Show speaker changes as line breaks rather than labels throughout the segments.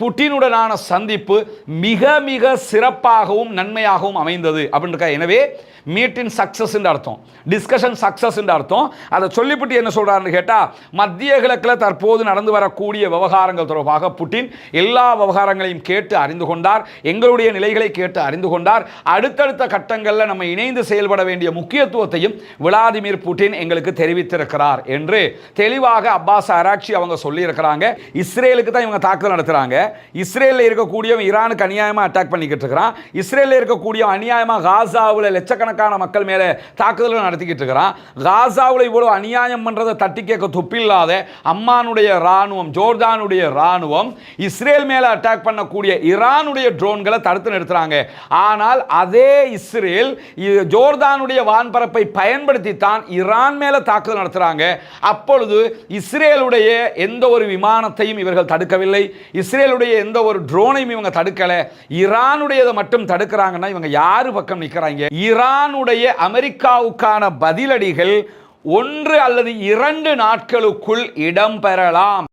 புட்டினுடனான சந்திப்பு மிக மிக சிறப்பாகவும் நன்மையாகவும் அமைந்தது அப்படின்ற எனவே மீட்டின் சக்சஸ் அர்த்தம். டிஸ்கஷன் சக்ஸஸ் அர்த்தம். அதை சொல்லிவிட்டு என்ன சொல்கிறாருன்னு கேட்டால் மத்திய கிழக்கில் தற்போது நடந்து வரக்கூடிய விவகாரங்கள் தொடர்பாக புட்டின் எல்லா விவகாரங்களையும் கேட்டு அறிந்து கொண்டார் எங்களுடைய நிலைகளை கேட்டு அறிந்து கொண்டார். அடுத்தடுத்த கட்டங்களில் நம்ம இணைந்து செயல்பட வேண்டிய முக்கியத்துவத்தையும் விளாதிமிர் புட்டின் எங்களுக்கு தெரிவித்திருக்கிறார் என்று தெளிவாக அப்பாஸ் அராட்சி அவங்க சொல்லியிருக்கிறாங்க. இஸ்ரேலுக்கு தான் இவங்க தாக்குதல் நடத்துகிறாங்க இஸ்ரேலில் இருக்கக்கூடியவன் ஈரானுக்கு அநியாயமாக அட்டாக் பண்ணிக்கிட்டு இருக்கிறான். இஸ்ரேலில் இருக்கக்கூடிய அநியாயமாக காசாவில் லட்சக்கணக்கான மக்கள் மேலே தாக்குதல்கள் நடத்திக்கிட்டு இருக்கிறான். காசாவில் இவ்வளோ அநியாயம் பண்ணுறதை தட்டி கேட்க துப்பில்லாத அம்மானுடைய இராணுவம் ஜோர்தானுடைய இராணுவம் இஸ்ரேல் மேலே அட்டாக் பண்ணக்கூடிய ஈரானுடைய ட்ரோன்களை தடுத்து நிறுத்துறாங்க. ஆனால் அதே இஸ்ரேல் ஜோர்தானுடைய வான்பரப்பை பயன்படுத்தி தான் ஈரான் மேலே தாக்குதல் நடத்துகிறாங்க அப்பொழுது இஸ்ரேலுடைய எந்த ஒரு விமானத்தையும் இவர்கள் தடுக்கவில்லை. இஸ்ரேல் இஸ்ரேலுடைய எந்த ஒரு ட்ரோனையும் இவங்க தடுக்கல. ஈரானுடையதை மட்டும் தடுக்கிறாங்கன்னா இவங்க யாரு பக்கம் நிற்கிறாங்க ஈரானுடைய அமெரிக்காவுக்கான பதிலடிகள் ஒன்று அல்லது இரண்டு நாட்களுக்குள் இடம்பெறலாம்.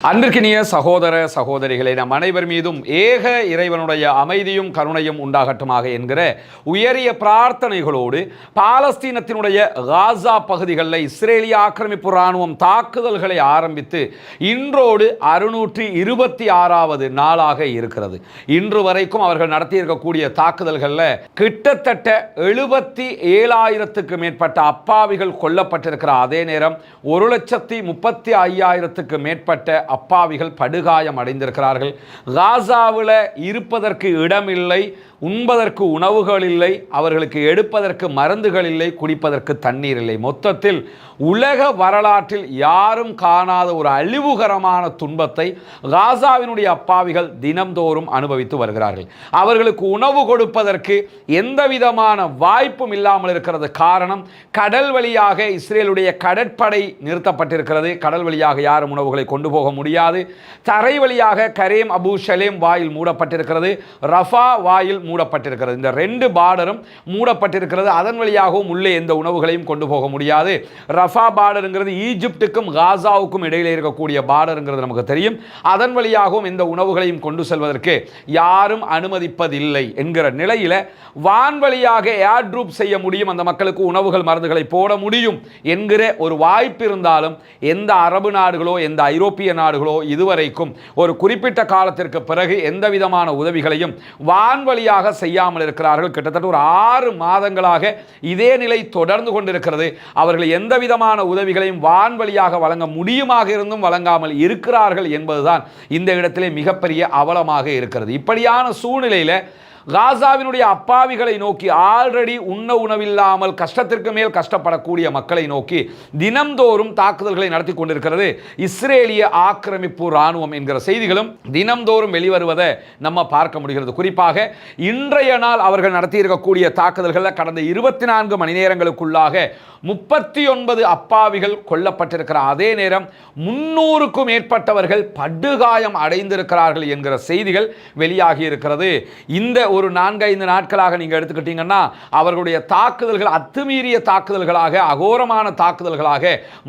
அன்பிற்கினிய சகோதர சகோதரிகளே நம் அனைவர் மீதும் ஏக இறைவனுடைய அமைதியும் கருணையும் உண்டாகட்டுமாக என்கிற உயரிய பிரார்த்தனைகளோடு பாலஸ்தீனத்தினுடைய காசா பகுதிகளில் இஸ்ரேலிய ஆக்கிரமிப்பு இராணுவம் தாக்குதல்களை ஆரம்பித்து இன்றோடு அறுநூற்றி இருபத்தி ஆறாவது நாளாக இருக்கிறது. இன்று வரைக்கும் அவர்கள் நடத்தியிருக்கக்கூடிய தாக்குதல்களில் கிட்டத்தட்ட எழுபத்தி ஏழாயிரத்துக்கு மேற்பட்ட அப்பாவிகள் கொல்லப்பட்டிருக்கிற அதே நேரம் ஒரு லட்சத்தி முப்பத்தி ஐயாயிரத்துக்கு மேற்பட்ட அப்பாவிகள் படுகாயம் அடைந்திருக்கிறார்கள். காசாவில் இருப்பதற்கு இடமில்லை. உண்பதற்கு உணவுகள் இல்லை அவர்களுக்கு எடுப்பதற்கு மருந்துகள் இல்லை குடிப்பதற்கு தண்ணீர் இல்லை. மொத்தத்தில் உலக வரலாற்றில் யாரும் காணாத ஒரு அழிவுகரமான துன்பத்தை காசாவினுடைய அப்பாவிகள் தினம்தோறும் அனுபவித்து வருகிறார்கள். அவர்களுக்கு உணவு கொடுப்பதற்கு எந்த விதமான வாய்ப்பும் இல்லாமல் இருக்கிறது. காரணம் கடல் வழியாக இஸ்ரேலுடைய கடற்படை நிறுத்தப்பட்டிருக்கிறது. கடல் வழியாக யாரும் உணவுகளை கொண்டு போக முடியாது. தரை வழியாக கரேம் அபு ஷலேம் வாயில் மூடப்பட்டிருக்கிறது. ரஃபா வாயில் மூடப்பட்டிருக்கிறது. இந்த ரெண்டு பார்டரும் மூடப்பட்டிருக்கிறது. அதன் வழியாகவும் உள்ளே எந்த உணவுகளையும் கொண்டு போக முடியாது. ரஃபா பார்டருங்கிறது ஈஜிப்டுக்கும் காசாவுக்கும் இடையிலே இருக்கக்கூடிய பார்டருங்கிறது நமக்கு தெரியும். அதன் வழியாகவும் இந்த உணவுகளையும் கொண்டு செல்வதற்கு யாரும் அனுமதிப்பதில்லை என்கிற நிலையில் வான்வழியாக ஏர் ட்ரூப் செய்ய முடியும். அந்த மக்களுக்கு உணவுகள் மருந்துகளை போட முடியும் என்கிற ஒரு வாய்ப்பு இருந்தாலும் எந்த அரபு நாடுகளோ எந்த ஐரோப்பிய நாடுகளோ இதுவரைக்கும் ஒரு குறிப்பிட்ட காலத்திற்கு பிறகு எந்த விதமான உதவிகளையும் வான்வழியாக செய்யாமல் இருக்கிறார்கள். கிட்டத்தட்ட ஒரு ஆறு மாதங்களாக இதே நிலை தொடர்ந்து கொண்டிருக்கிறது. அவர்கள் எந்த விதமான உதவிகளையும் வான்வழியாக வழங்க முடியுமாக இருந்தும் வழங்காமல் இருக்கிறார்கள் என்பதுதான் இந்த இடத்திலே மிகப்பெரிய அவலமாக இருக்கிறது. இப்படியான சூழ்நிலையில் காசாவினுடைய அப்பாவிகளை நோக்கி ஆல்ரெடி உண்ண உணவில்லாமல் கஷ்டத்திற்கு மேல் கஷ்டப்படக்கூடிய மக்களை நோக்கி தினம்தோறும் தாக்குதல்களை நடத்தி கொண்டிருக்கிறது இஸ்ரேலிய ஆக்கிரமிப்பு இராணுவம் என்கிற செய்திகளும் தினம்தோறும் வெளிவருவதை நம்ம பார்க்க முடிகிறது. குறிப்பாக இன்றைய நாள் அவர்கள் நடத்தியிருக்கக்கூடிய தாக்குதல்களில் கடந்த இருபத்தி நான்கு மணி நேரங்களுக்குள்ளாக முப்பத்தி ஒன்பது அப்பாவிகள் கொல்லப்பட்டிருக்கிற அதே நேரம் முன்னூறுக்கும் மேற்பட்டவர்கள் படுகாயம் அடைந்திருக்கிறார்கள் என்கிற செய்திகள் வெளியாகி இருக்கிறது இந்த ஒரு நான்கைந்து நாட்களாக நீங்கள் எடுத்துக்கிட்டீங்கன்னா அவர்களுடைய தாக்குதல்கள் அத்துமீறிய தாக்குதல்களாக அகோரமான தாக்குதல்களாக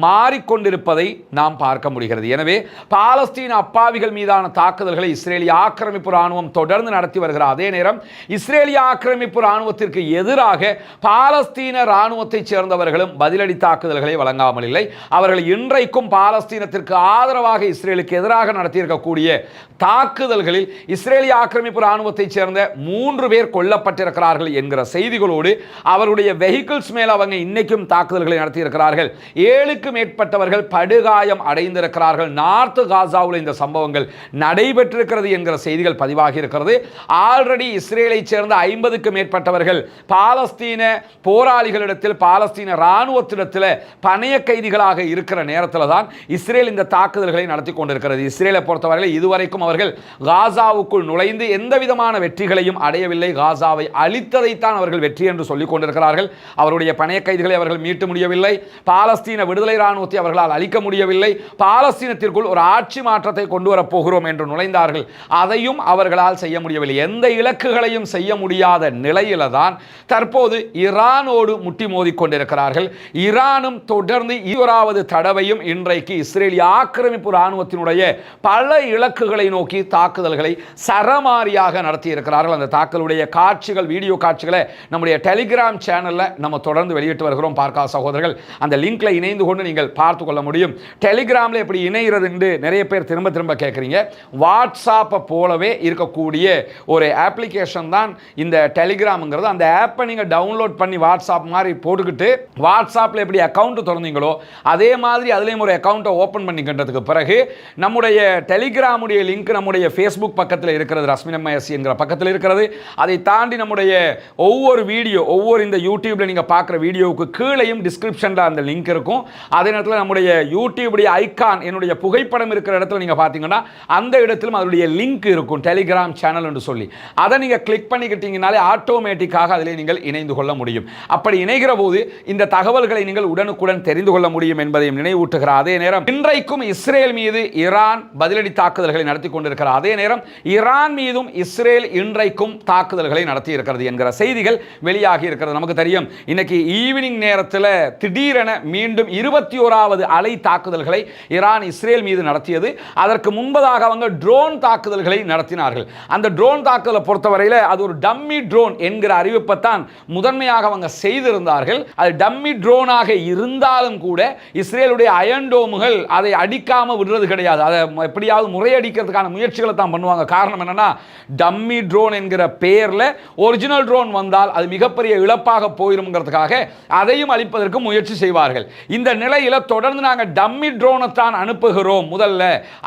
மாறிக்கொண்டிருப்பதை நாம் பார்க்க முடிகிறது. எனவே பாலஸ்தீன அப்பாவிகள் மீதான தாக்குதல்களை இஸ்ரேலிய ஆக்கிரமிப்பு ராணுவம் தொடர்ந்து நடத்தி வருகிறார் அதே நேரம் இஸ்ரேலிய ஆக்கிரமிப்பு ராணுவத்திற்கு எதிராக பாலஸ்தீன ராணுவத்தைச் சேர்ந்தவர்களும் பதிலடி தாக்குதல்களை வழங்காமல் இல்லை. அவர்கள் இன்றைக்கும் பாலஸ்தீனத்திற்கு ஆதரவாக இஸ்ரேலுக்கு எதிராக நடத்தியிருக்கக்கூடிய தாக்குதல்களில் இஸ்ரேலிய ஆக்கிரமிப்பு ராணுவத்தைச் சேர்ந்த மூ மூன்று பேர் கொல்லப்பட்டிருக்கிறார்கள் என்கிற செய்திகளோடு அவருடைய வெஹிக்கிள்ஸ் மேல் அவங்க இன்னைக்கும் தாக்குதல்களை நடத்தியிருக்கிறார்கள். ஏழுக்கு மேற்பட்டவர்கள் படுகாயம் அடைந்திருக்கிறார்கள். நார்த்து காசாவில் இந்த சம்பவங்கள் நடைபெற்றிருக்கிறது என்கிற செய்திகள் பதிவாகி இருக்கிறது. ஆல்ரெடி இஸ்ரேலை சேர்ந்த ஐம்பதுக்கு மேற்பட்டவர்கள் பாலஸ்தீன போராளிகளிடத்தில் பாலஸ்தீன இராணுவத்திடத்தில் பணைய கைதிகளாக இருக்கிற நேரத்தில் தான் இஸ்ரேல் இந்த தாக்குதல்களை நடத்தி கொண்டிருக்கிறது. இஸ்ரேலை பொறுத்தவரை இதுவரைக்கும் அவர்கள் காசாவுக்குள் நுழைந்து எந்த விதமான வெற்றிகளையும் வெற்றியும் அடையவில்லை. காசாவை அழித்ததைத்தான் அவர்கள் வெற்றி என்று சொல்லிக் கொண்டிருக்கிறார்கள். அவருடைய பணைய கைதிகளை அவர்கள் மீட்டு முடியவில்லை. பாலஸ்தீன விடுதலை இராணுவத்தை அவர்களால் அழிக்க முடியவில்லை. பாலஸ்தீனத்திற்குள் ஒரு ஆட்சி மாற்றத்தை கொண்டு வரப்போகிறோம் என்று நுழைந்தார்கள். அதையும் அவர்களால் செய்ய முடியவில்லை. எந்த இலக்குகளையும் செய்ய முடியாத நிலையில தான் தற்போது ஈரானோடு முட்டி மோதிக் கொண்டிருக்கிறார்கள். ஈரானும் தொடர்ந்து இருபதாவது தடவையும் இன்றைக்கு இஸ்ரேலிய ஆக்கிரமிப்பு இராணுவத்தினுடைய பல இலக்குகளை நோக்கி தாக்குதல்களை சரமாரியாக நடத்தியிருக்கிறார்கள். அந்த தாக்கலுடைய காட்சிகள் வீடியோ காட்சிகளை நம்முடைய டெலிகிராம் சேனல்ல நம்ம தொடர்ந்து வெளியிட்டு வருகிறோம். பார்க்கா சகோதரர்கள் அந்த லிங்க்ல இணைந்து கொண்டு நீங்கள் பார்த்து கொள்ள முடியும். டெலிகிராம்ல எப்படி இணைகிறது என்று நிறைய பேர் திரும்ப திரும்ப கேட்குறீங்க வாட்ஸ்அப்பை போலவே இருக்கக்கூடிய ஒரு அப்ளிகேஷன் தான் இந்த டெலிகிராம்ங்கிறது. அந்த ஆப்பை நீங்கள் டவுன்லோட் பண்ணி வாட்ஸ்அப் மாதிரி போட்டுக்கிட்டு வாட்ஸ்அப்பில் எப்படி அக்கௌண்ட் திறந்தீங்களோ அதே மாதிரி அதுலேயும் ஒரு அக்கௌண்ட்டை ஓப்பன் பண்ணிக்கின்றதுக்கு பிறகு நம்முடைய டெலிகிராமுடைய லிங்க் நம்முடைய ஃபேஸ்புக் பக்கத்தில் இருக்கிறது ரஸ்மினமயசி என்கிற பக்கத்தில் இருக்கிறது. இருக்கிறது. அதை தாண்டி நம்முடைய ஒவ்வொரு வீடியோ ஒவ்வொரு இந்த யூடியூப்பில் நீங்கள் பார்க்குற வீடியோவுக்கு கீழேயும் டிஸ்கிரிப்ஷனில் அந்த லிங்க் இருக்கும். அதே நேரத்தில் நம்முடைய யூடியூபுடைய ஐக்கான் என்னுடைய புகைப்படம் இருக்கிற இடத்துல நீங்கள் பார்த்தீங்கன்னா அந்த இடத்திலும் அதனுடைய லிங்க் இருக்கும். டெலிகிராம் சேனல் என்று சொல்லி. அதை நீங்கள் கிளிக் பண்ணிக்கிட்டீங்கனாலே ஆட்டோமேட்டிக்காக அதில் நீங்கள் இணைந்து கொள்ள முடியும். அப்படி இணைகிற போது இந்த தகவல்களை நீங்கள் உடனுக்குடன் தெரிந்து கொள்ள முடியும் என்பதையும் நினைவூட்டுகிற அதே நேரம் இன்றைக்கும் இஸ்ரேல் மீது ஈரான் பதிலடி தாக்குதல்களை நடத்தி கொண்டிருக்கிற அதே நேரம் ஈரான் மீதும் இஸ்ரேல் இன்றைக்கும் தாக்குதல்களை நடத்தி இருக்கிறது என்கிற செய்திகள் வெளியாகி இருக்கிறது. நமக்கு தெரியும் இன்னைக்கு ஈவினிங் நேரத்தில் திடீரென மீண்டும் இருபத்தி ஓராவது அலை தாக்குதல்களை ஈரான் இஸ்ரேல் மீது நடத்தியது. அதற்கு முன்பதாக அவங்க ட்ரோன் தாக்குதல்களை நடத்தினார்கள். அந்த ட்ரோன் தாக்குதலை பொறுத்தவரையில் அது ஒரு டம்மி ட்ரோன் என்கிற அறிவிப்பை தான் முதன்மையாக அவங்க செய்திருந்தார்கள். அது டம்மி ட்ரோனாக இருந்தாலும் கூட இஸ்ரேலுடைய அயன்டோமுகள் அதை அடிக்காம விடுறது கிடையாது. அதை எப்படியாவது முறையடிக்கிறதுக்கான முயற்சிகளை தான் பண்ணுவாங்க. காரணம் என்னன்னா டம்மி ட்ரோன் என்கிற பெயரில் ஒரிஜினல் ட்ரோன் வந்தால் அது மிகப்பெரிய இழப்பாக போயிருங்கிறதுக்காக அதையும் அழிப்பதற்கு முயற்சி செய்வார்கள். இந்த நிலையில் தொடர்ந்து நாங்கள் டம்மி ட்ரோனை தான் அனுப்புகிறோம். முதல்ல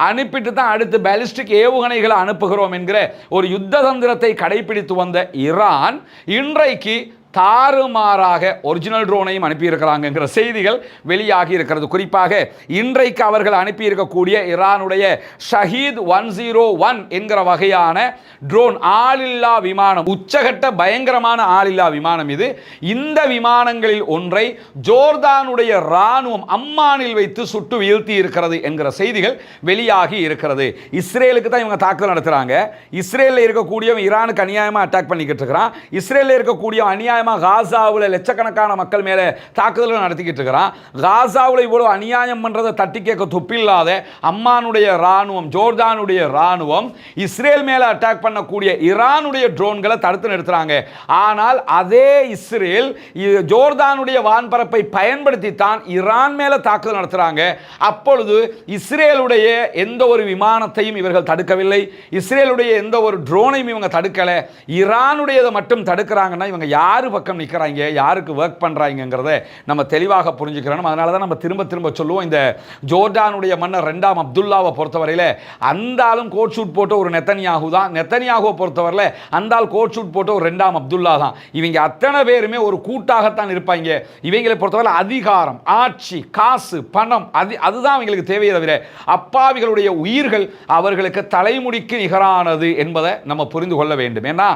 அனுப்பிட்டு தான் அடுத்து பேலிஸ்டிக் ஏவுகணைகளை அனுப்புகிறோம் என்கிற ஒரு யுத்த தந்திரத்தை கடைபிடித்து வந்த ஈரான் இன்றைக்கு தாறுமாறாக ஒரிஜினல் ட்ரோனையும் அனுப்பியிருக்கிறாங்கிற செய்திகள் வெளியாகி இருக்கிறது. குறிப்பாக இன்றைக்கு அவர்கள் அனுப்பியிருக்கக்கூடிய ஈரானுடைய ஷஹீத் ஒன் ஜீரோ ஒன் என்கிற வகையான ட்ரோன் ஆளில்லா விமானம் உச்சகட்ட பயங்கரமான ஆளில்லா விமானம் இது. இந்த விமானங்களில் ஒன்றை ஜோர்தானுடைய ராணுவம் அம்மானில் வைத்து சுட்டு வீழ்த்தி இருக்கிறது என்கிற செய்திகள் வெளியாகி இருக்கிறது. இஸ்ரேலுக்கு தான் இவங்க தாக்குதல் நடத்துகிறாங்க இஸ்ரேலில் இருக்கக்கூடியவன் ஈரானுக்கு அநியாயமாக அட்டாக் பண்ணிக்கிட்டு இருக்கிறான். இஸ்ரேலில் இருக்கக்கூடிய அநியாயமாக காசாவில் லட்சக்கணக்கான மக்கள் மேலே தாக்குதல்கள் நடத்திக்கிட்டு இருக்கிறான். காசாவில் இவ்வளோ அநியாயம் பண்ணுறதை தட்டி கேட்க துப்பில்லாத அம்மானுடைய ராணுவம் ஜோர்தானுடைய இராணுவம் இஸ்ரேல் மேலே அட்டாக் பண்ணக்கூடிய ஈரானுடைய ட்ரோன்களை தடுத்து நிறுத்துறாங்க. ஆனால் அதே இஸ்ரேல் ஜோர்தானுடைய வான்பரப்பை பயன்படுத்தி தான் ஈரான் மேலே தாக்குதல் நடத்துறாங்க. அப்பொழுது இஸ்ரேலுடைய எந்த ஒரு விமானத்தையும் இவர்கள் தடுக்கவில்லை. இஸ்ரேலுடைய எந்த ஒரு ட்ரோனையும் இவங்க தடுக்கலை. ஈரானுடையதை மட்டும் தடுக்கிறாங்கன்னா இவங்க யார் பக்கம் நிற்கிறாங்க யாருக்கு ஒர்க் பண்ணுறாங்கிறத நம்ம தெளிவாக புரிஞ்சுக்கிறோம் அதனால தான் நம்ம திரும்ப திரும்ப சொல்லுவோம் இந்த ஜோர்டானுடைய மன்னர் ரெண்டாம் அப்துல்லாவை பொறுத்தவரையில் அந்த ஆளும் கோட் ஷூட் போட்ட ஒரு நெத்தனியாகு தான். நெத்தனியாகுவை பொறுத்தவரையில் அந்த ஆள் கோட் ஷூட் போட்ட ஒரு ரெண்டாம் அப்துல்லா தான். இவங்க அத்தனை பேருமே ஒரு கூட்டாகத்தான் இருப்பாங்க. இவங்களை பொறுத்தவரை அதிகாரம் ஆட்சி காசு பணம் அது அதுதான் அவங்களுக்கு தேவையை தவிர அப்பாவிகளுடைய உயிர்கள் அவர்களுக்கு தலைமுடிக்கு நிகரானது என்பதை நம்ம புரிந்து கொள்ள வேண்டும். ஏன்னா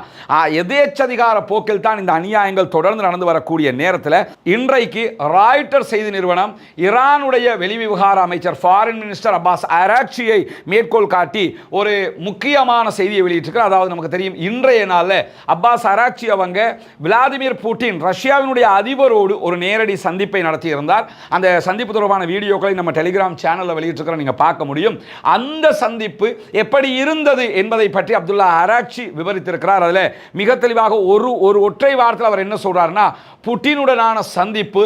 எதேச்சதிகார போக்கில் தான் இந்த அநியாய அநியாயங்கள் தொடர்ந்து நடந்து வரக்கூடிய நேரத்தில் இன்றைக்கு ராய்டர் செய்தி நிறுவனம் ஈரானுடைய வெளிவிவகார அமைச்சர் ஃபாரின் மினிஸ்டர் அப்பாஸ் அராக்சியை மேற்கோள் காட்டி ஒரு முக்கியமான செய்தியை வெளியிட்டிருக்கிறார். அதாவது நமக்கு தெரியும் இன்றைய நாளில் அப்பாஸ் அராக்சி அவங்க விளாடிமிர் புட்டின் ரஷ்யாவினுடைய அதிபரோடு ஒரு நேரடி சந்திப்பை நடத்தியிருந்தார். அந்த சந்திப்பு தொடர்பான வீடியோக்களை நம்ம டெலிகிராம் சேனலில் வெளியிட்டிருக்கிறோம். நீங்கள் பார்க்க முடியும். அந்த சந்திப்பு எப்படி இருந்தது என்பதை பற்றி அப்துல்லா அராக்சி விவரித்திருக்கிறார். அதில் மிக தெளிவாக ஒரு ஒரு ஒற்றை வார்த்தையில் அவர் என்ன சொல்கிறாருன்னா புட்டினுடனான சந்திப்பு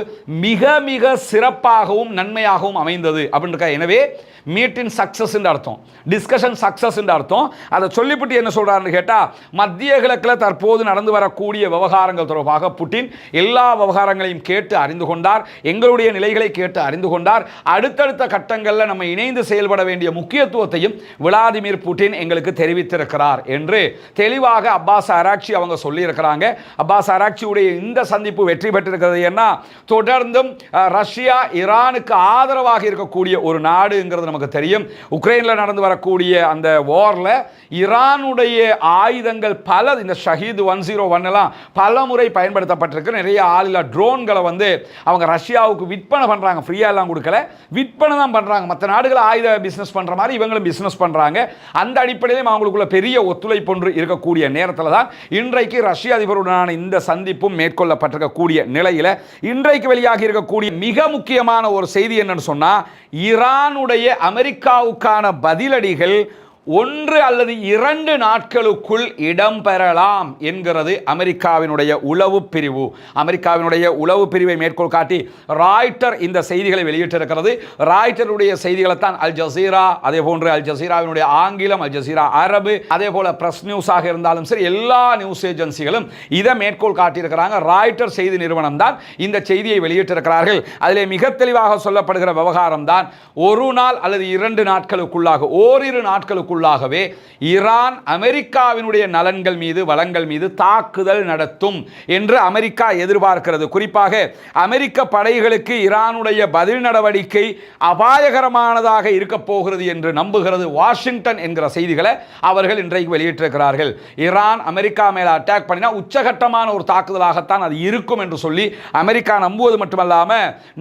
மிக மிக சிறப்பாகவும் நன்மையாகவும் அமைந்தது. அப்படின்னு இருக்கா எனவே மீட்டின் சக்ஸஸ்ன்ற அர்த்தம். டிஸ்கஷன் சக்ஸஸ்ன்ற அர்த்தம். அதை சொல்லிவிட்டு என்ன சொல்கிறாருன்னு கேட்டால் மத்திய கிழக்கில் தற்போது நடந்து வரக்கூடிய விவகாரங்கள் தொடர்பாக புட்டின் எல்லா விவகாரங்களையும் கேட்டு அறிந்து கொண்டார் எங்களுடைய நிலைகளை கேட்டு அறிந்து கொண்டார். அடுத்தடுத்த கட்டங்களில் நம்ம இணைந்து செயல்பட வேண்டிய முக்கியத்துவத்தையும் விளாடிமிர் புட்டின் எங்களுக்கு தெரிவித்திருக்கிறார் என்று தெளிவாக அப்பாஸ் அராக்சி அவங்க சொல்லியிருக்கிறாங்க. அப்பாஸ் அராக்சியுடைய இந்த சந்திப்பு வெற்றி பெற்றிருக்கிறது என்ன? தொடர்ந்தும் ரஷ்யா ஈரானுக்கு ஆதரவாக இருக்கக்கூடிய ஒரு நாடுங்கிறது நமக்கு நமக்கு தெரியும். உக்ரைனில் நடந்து வரக்கூடிய அந்த வாரில் ஈரானுடைய ஆயுதங்கள் பல இந்த ஷஹீத் ஒன் ஜீரோ ஒன் எல்லாம் பல முறை பயன்படுத்தப்பட்டிருக்கு. நிறைய ஆளில்லா ட்ரோன்களை வந்து அவங்க ரஷ்யாவுக்கு விற்பனை பண்ணுறாங்க ஃப்ரீயாக எல்லாம் கொடுக்கல. விற்பனை தான் பண்ணுறாங்க மற்ற நாடுகள் ஆயுத பிஸ்னஸ் பண்ணுற மாதிரி இவங்களும் பிஸ்னஸ் பண்ணுறாங்க அந்த அடிப்படையிலும் அவங்களுக்குள்ள பெரிய ஒத்துழைப்பு ஒன்று இருக்கக்கூடிய நேரத்தில் தான் இன்றைக்கு ரஷ்ய அதிபருடனான இந்த சந்திப்பும் மேற்கொள்ளப்பட்டிருக்கக்கூடிய நிலையில் இன்றைக்கு வெளியாகி இருக்கக்கூடிய மிக முக்கியமான ஒரு செய்தி என்னன்னு சொன்னால் ஈரானுடைய அமெரிக்காவுக்கான பதிலடிகள் ஒன்று அல்லது இரண்டு நாட்களுக்குள் இடம்பெறலாம் என்கிறது அமெரிக்காவினுடைய உளவு பிரிவு. அமெரிக்காவினுடைய உளவு பிரிவை மேற்கோள் காட்டி ராய்ட்டர் இந்த செய்திகளை வெளியிட்டிருக்கிறது. ராய்ட்டருடைய செய்திகளை தான் அல் ஜசீரா அதே போன்று அல் ஜசீராவினுடைய ஆங்கிலம் அல் ஜசீரா அரபு அதே போல பிரஸ் நியூஸாக இருந்தாலும் சரி எல்லா நியூஸ் ஏஜென்சிகளும் இதை மேற்கோள் காட்டியிருக்கிறாங்க. ராய்ட்டர் செய்தி நிறுவனம் தான் இந்த செய்தியை வெளியிட்டிருக்கிறார்கள். அதிலே மிக தெளிவாக சொல்லப்படுகிற விவகாரம் தான் ஒரு நாள் அல்லது இரண்டு நாட்களுக்குள்ளாக ஓரிரு நாட்களுக்குள் நாட்களுக்குள்ளாகவே ஈரான் அமெரிக்காவினுடைய நலன்கள் மீது வளங்கள் மீது தாக்குதல் நடத்தும் என்று அமெரிக்கா எதிர்பார்க்கிறது. குறிப்பாக அமெரிக்க படைகளுக்கு ஈரானுடைய பதில் நடவடிக்கை அபாயகரமானதாக இருக்கப் போகிறது என்று நம்புகிறது வாஷிங்டன் என்கிற செய்திகளை அவர்கள் இன்றைக்கு வெளியிட்டிருக்கிறார்கள். ஈரான் அமெரிக்கா மேல அட்டாக் பண்ணினா உச்சகட்டமான ஒரு தாக்குதலாகத்தான் அது இருக்கும் என்று சொல்லி அமெரிக்கா நம்புவது மட்டுமல்லாம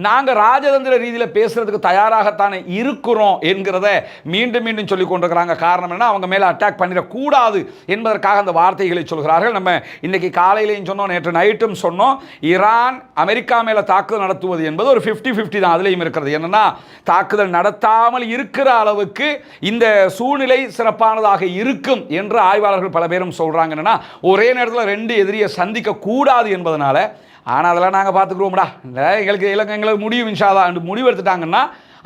நாங்க ராஜதந்திர ரீதியில் பேசுறதுக்கு தயாராகத்தானே இருக்கிறோம் என்கிறத மீண்டும் மீண்டும் சொல்லிக் கொண்டிருக்கிறாங்க. காரணம் என்ன அவங்க மேலே அட்டாக் பண்ணிடக்கூடாது என்பதற்காக அந்த வார்த்தைகளை சொல்கிறார்கள். நம்ம இன்றைக்கி காலையிலையும் சொன்னோம் நேற்று நைட்டும் சொன்னோம். ஈரான் அமெரிக்கா மேலே தாக்குதல் நடத்துவது என்பது ஒரு 50 50 தான். அதுலேயும் இருக்கிறது. என்னன்னா தாக்குதல் நடத்தாமல் இருக்கிற அளவுக்கு இந்த சூழ்நிலை சிறப்பானதாக இருக்கும் என்று ஆய்வாளர்கள் பல பேரும் சொல்கிறாங்க என்னென்னா ஒரே நேரத்தில் ரெண்டு எதிரியை சந்திக்க கூடாது என்பதனால ஆனால் அதெல்லாம் நாங்கள் பார்த்துக்குருவோம்டா. எங்களுக்கு இலங்கை எங்களுக்கு முடியும் இன்ஷாதா முடிவு எடுத்துட்டாங்கன்னா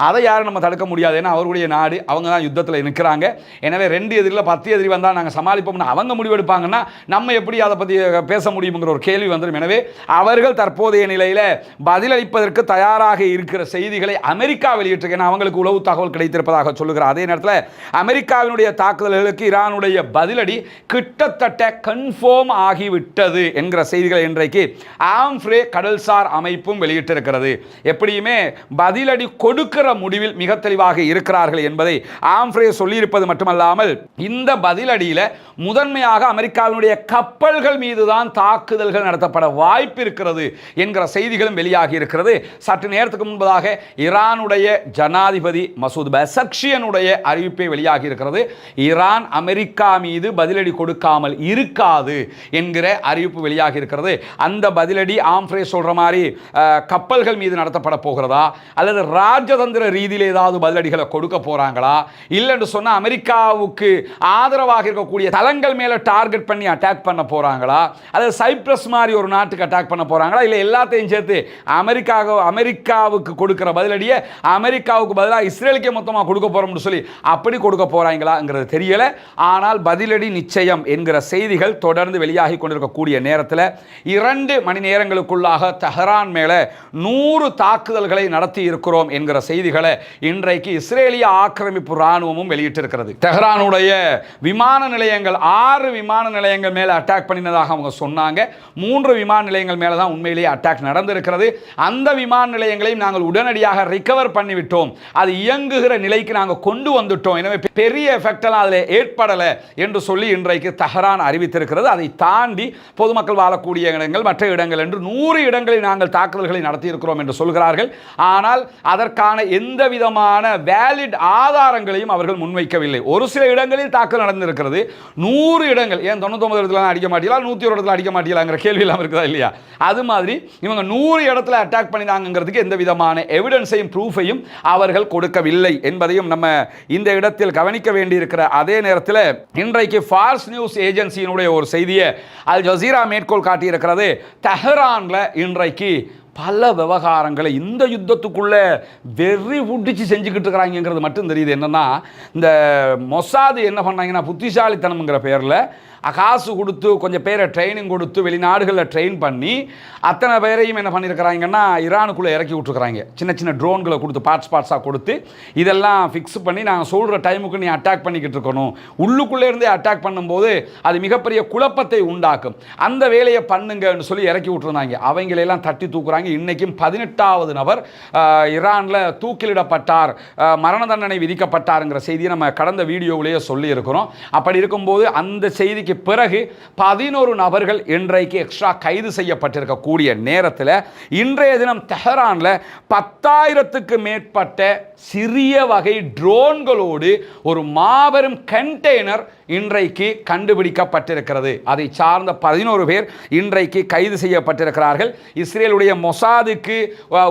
அதை யாரும் நம்ம தடுக்க முடியாது. ஏன்னா அவருடைய நாடு அவங்க தான் யுத்தத்தில் நிற்கிறாங்க எனவே ரெண்டு எதிரில் பத்து எதிரி வந்தால் நாங்கள் சமாளிப்போம்னு அவங்க முடிவெடுப்பாங்கன்னா நம்ம எப்படி அதை பற்றி பேச முடியுங்கிற ஒரு கேள்வி வந்துடும் எனவே அவர்கள் தற்போதைய நிலையில் பதிலளிப்பதற்கு தயாராக இருக்கிற செய்திகளை அமெரிக்கா வெளியிட்டிருக்கு. ஏன்னா அவங்களுக்கு உளவு தகவல் கிடைத்திருப்பதாக சொல்லுகிறார். அதே நேரத்தில் அமெரிக்காவினுடைய தாக்குதல்களுக்கு ஈரானுடைய பதிலடி கிட்டத்தட்ட கன்ஃபார்ம் ஆகிவிட்டது என்கிற செய்திகளை இன்றைக்கு ஆம்ஃப்ரே கடல்சார் அமைப்பும் வெளியிட்டிருக்கிறது. எப்படியுமே பதிலடி கொடுக்கிற முடிவில் மிக தெளிவாக இருக்கிறார்கள் என்பதை ஆம்ஃப்ரே சொல்லியிருப்பது மட்டுமல்லாமல் இந்த பதிலடியில் முதன்மையாக அமெரிக்காவினுடைய கப்பல்கள் மீதுதான் தாக்குதல்கள் நடத்தப்பட வாய்ப்பு இருக்கிறது என்கிற செய்திகளும் வெளியாகி இருக்கிறது. சற்று நேரத்துக்கு முன்பதாக ஈரானுடைய ஜனாதிபதி மசூத் பெசக்ஷியனுடைய அறிவிப்பை வெளியாகி இருக்கிறது. ஈரான் அமெரிக்கா மீது பதிலடி கொடுக்காமல் இருக்காது என்கிற அறிவிப்பு வெளியாகி இருக்கிறது. அந்த பதிலடி ஆம்ஃப்ரே சொல்ற மாதிரி கப்பல்கள் மீது நடத்தப்பட போகிறதா? அல்லது ராஜதந்திர ரீதியில் ஏதாவது பதிலடிகளை கொடுக்க போறாங்களா? இல்லைன்னு சொன்னால் அமெரிக்காவுக்கு ஆதரவாக இருக்கக்கூடிய தளங்கள் மேல டார்கெட் பண்ணி அட்டாக் பண்ண போகிறாங்களா அல்லது சைப்ரஸ் மாதிரி ஒரு நாட்டுக்கு அட்டாக் பண்ண போகிறாங்களா இல்லை எல்லாத்தையும் சேர்த்து அமெரிக்கா அமெரிக்காவுக்கு கொடுக்கிற பதிலடியை அமெரிக்காவுக்கு பதிலாக இஸ்ரேலுக்கே மொத்தமாக கொடுக்க போறோம்னு சொல்லி அப்படி கொடுக்க போகிறாங்களாங்கிறது தெரியல. ஆனால் பதிலடி நிச்சயம் என்கிற செய்திகள் தொடர்ந்து வெளியாகி கொண்டிருக்கக்கூடிய நேரத்தில் இரண்டு மணி நேரங்களுக்குள்ளாக தெஹரான் மேலே நூறு தாக்குதல்களை நடத்தி இருக்கிறோம் என்கிற செய்தி செய்திகளை இன்றைக்கு இஸ்ரேலிய ஆக்கிரமிப்பு ராணுவமும் வெளியிட்டிருக்கிறது. தெஹ்ரானுடைய விமான நிலையங்கள் ஆறு விமான நிலையங்கள் மேலே அட்டாக் பண்ணினதாக அவங்க சொன்னாங்க. மூன்று விமான நிலையங்கள் மேலே தான் உண்மையிலேயே அட்டாக் நடந்திருக்கிறது. அந்த விமான நிலையங்களையும் நாங்கள் உடனடியாக ரிகவர் பண்ணிவிட்டோம். அது இயங்குகிற நிலைக்கு நாங்கள் கொண்டு வந்துட்டோம். எனவே பெரிய எஃபெக்டெல்லாம் அதில் ஏற்படலை என்று சொல்லி இன்றைக்கு தஹரான் அறிவித்திருக்கிறது. அதை தாண்டி பொதுமக்கள் வாழக்கூடிய இடங்கள் மற்ற இடங்கள் என்று நூறு இடங்களில் நாங்கள் தாக்குதல்களை நடத்தியிருக்கிறோம் என்று சொல்கிறார்கள். ஆனால் அதற்கான எந்த விதமான வேலிட் ஆதாரங்களையும் அவர்கள் முன்வைக்கவில்லை. ஒரு சில இடங்களில் தாக்குதல் நடந்திருக்கிறது. நூறு இடங்கள் ஏன் தொண்ணூத்தொம்பது இடத்துல அடிக்க மாட்டீங்களா? நூற்றி ஒரு இடத்துல அடிக்க மாட்டீங்களாங்கிற கேள்வி இல்லாமல் இருக்குதா இல்லையா? அது மாதிரி இவங்க நூறு இடத்துல அட்டாக் பண்ணினாங்கிறதுக்கு எந்த விதமான எவிடன்ஸையும் ப்ரூஃபையும் அவர்கள் கொடுக்கவில்லை என்பதையும் நம்ம இந்த இடத்தில் கவனிக்க வேண்டியிருக்கிற அதே நேரத்தில் இன்றைக்கு ஃபார்ஸ் நியூஸ் ஏஜென்சியினுடைய ஒரு செய்தியை அல் ஜசீரா மேற்கோள் காட்டியிருக்கிறது. தெஹரானில் இன்றைக்கு பல விவகாரங்களை இந்த யுத்தத்துக்குள்ளே வெறி புட்டிச்சு செஞ்சுக்கிட்டு இருக்கிறாங்கிறது மட்டும் தெரியுது. என்னன்னா இந்த மொசாது என்ன பண்ணாங்கன்னா புத்திசாலித்தனம்ங்கிற பேரில் காசு கொடுத்து கொஞ்சம் பேரை ட்ரைனிங் கொடுத்து வெளிநாடுகளில் ட்ரெயின் பண்ணி அத்தனை பேரையும் என்ன பண்ணியிருக்கிறாங்கன்னா ஈரானுக்குள்ளே இறக்கி விட்டுருக்குறாங்க. சின்ன சின்ன ட்ரோன்களை கொடுத்து பார்ட்ஸ் பார்ட்ஸாக கொடுத்து இதெல்லாம் ஃபிக்ஸ் பண்ணி நாங்கள் சொல்கிற டைமுக்கு நீ அட்டாக் பண்ணிக்கிட்டு இருக்கணும். உள்ளுக்குள்ளே இருந்தே அட்டாக் பண்ணும்போது அது மிகப்பெரிய குழப்பத்தை உண்டாக்கும். அந்த வேலையை பண்ணுங்கன்னு சொல்லி இறக்கி விட்டுருந்தாங்க. அவங்களையெல்லாம் தட்டி தூக்குறாங்க. இன்றைக்கும் பதினெட்டாவது நபர் இரானில் தூக்கிலிடப்பட்டார் மரண தண்டனை விதிக்கப்பட்டாருங்கிற செய்தியை நம்ம கடந்த வீடியோவிலேயே சொல்லியிருக்கிறோம். அப்படி இருக்கும்போது அந்த செய்திக்கு பிறகு பதினோரு நபர்கள் இன்றைக்கு எக்ஸ்ட்ரா கைது செய்யப்பட்டிருக்கக்கூடிய நேரத்தில் இன்றைய தினம் தெஹரானில் பத்தாயிரத்துக்கு மேற்பட்ட சிறிய வகை ட்ரோன்களோடு ஒரு மாபெரும் கண்டெய்னர் இன்றைக்கு கண்டுபிடிக்கப்பட்டிருக்கிறது. அதை சார்ந்த பதினோரு பேர் இன்றைக்கு கைது செய்யப்பட்டிருக்கிறார்கள். இஸ்ரேலுடைய மொசாதுக்கு